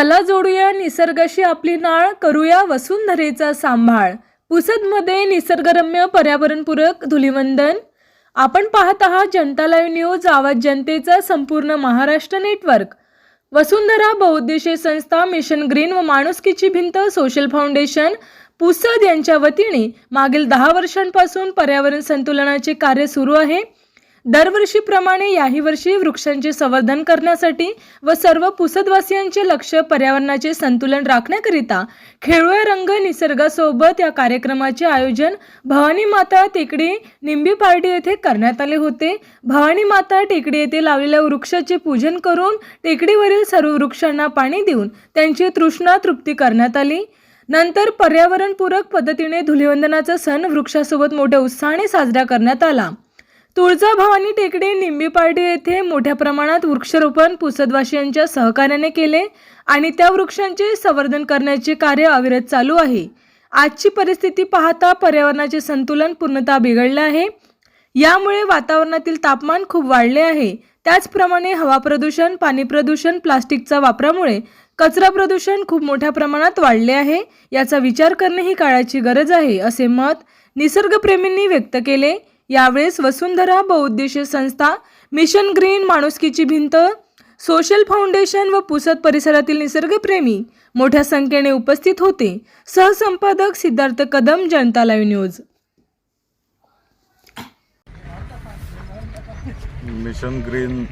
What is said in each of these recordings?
चला जोडूया निसर्गाशी आपली नाळ करूया वसुंधरेचा सांभाळ. पुसदमध्ये निसर्गरम्य पर्यावरणपूरक धुलिवंदन. आपण पाहत आहात जनता लाईव्ह न्यूज आवाज जनतेचा संपूर्ण महाराष्ट्र नेटवर्क. वसुंधरा बहुउद्देशीय संस्था मिशन ग्रीन व माणुसकीची भिंत सोशल फाउंडेशन पुसद यांच्या वतीने मागील दहा वर्षांपासून पर्यावरण संतुलनाचे कार्य सुरू आहे. दरवर्षीप्रमाणे याही वर्षी वृक्षांचे संवर्धन करण्यासाठी व सर्व पुसदवासियांचे लक्ष पर्यावरणाचे संतुलन राखण्याकरिता खेळूया रंग निसर्गासोबत या कार्यक्रमाचे आयोजन भवानी माता टेकडी निंबी पार्टी येथे करण्यात आले होते. भवानी माता टेकडी येथे लावलेल्या वृक्षाचे पूजन करून टेकडीवरील सर्व वृक्षांना पाणी देऊन त्यांची तृष्णा तृप्ती करण्यात आली. नंतर पर्यावरणपूरक पद्धतीने धुलिवंदनाचा सण वृक्षासोबत मोठ्या उत्साहाने साजरा करण्यात आला. तुळजाभवानी टेकडी निंबीपार्डी येथे मोठ्या प्रमाणात वृक्षारोपण पुसदवासियांच्या सहकार्याने केले आणि त्या वृक्षांचे संवर्धन करण्याचे कार्य अविरत चालू आहे. आजची परिस्थिती पाहता पर्यावरणाचे संतुलन पूर्णतः बिघडले आहे. यामुळे वातावरणातील तापमान खूप वाढले आहे. त्याचप्रमाणे हवा प्रदूषण पाणी प्रदूषण प्लास्टिकचा वापरामुळे कचरा प्रदूषण खूप मोठ्या प्रमाणात वाढले आहे. याचा विचार करणे ही काळाची गरज आहे असे मत निसर्गप्रेमींनी व्यक्त केले. यावेळेस वसुंधरा बहुउद्देशीय संस्था मिशन ग्रीन माणुसकीची भिंत सोशल फाउंडेशन व पुसद परिसरातील निसर्गप्रेमी मोठ्या संख्येने उपस्थित होते. सहसंपादक Siddharth Kadam Janata live news. Mission green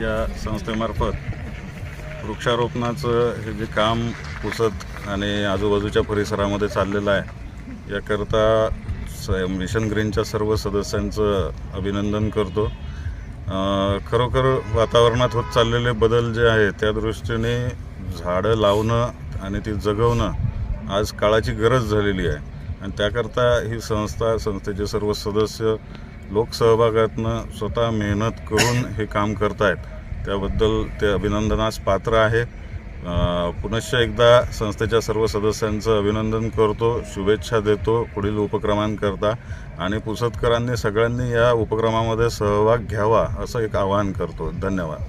या संस्थेमार्फत वृक्षारोपणाचं हे जे काम पुसत आणि आजूबाजूच्या परिसरामध्ये चाललेलं आहे याकरता स मिशन ग्रीनच्या सर्व सदस्यांचं अभिनंदन करतो. खरोखर वातावरणात होत चाललेले बदल जे आहे त्या दृष्टीने झाडं लावणं आणि ती जगवणं आज काळाची गरज झालेली आहे. आणि त्याकरता ही संस्था संस्थेचे सर्व सदस्य लोकसहभागातनं स्वतः मेहनत करून हे काम करतायत. त्याबद्दल ते अभिनंदनास पात्र आहे. पुनश्च एकदा संस्थेच्या सर्व सदस्यांचं अभिनंदन करतो शुभेच्छा देतो पुढील उपक्रमांकरता आणि पुसतकरांनी सगळ्यांनी या उपक्रमामध्ये सहभाग घ्यावा असं एक आवाहन करतो. धन्यवाद.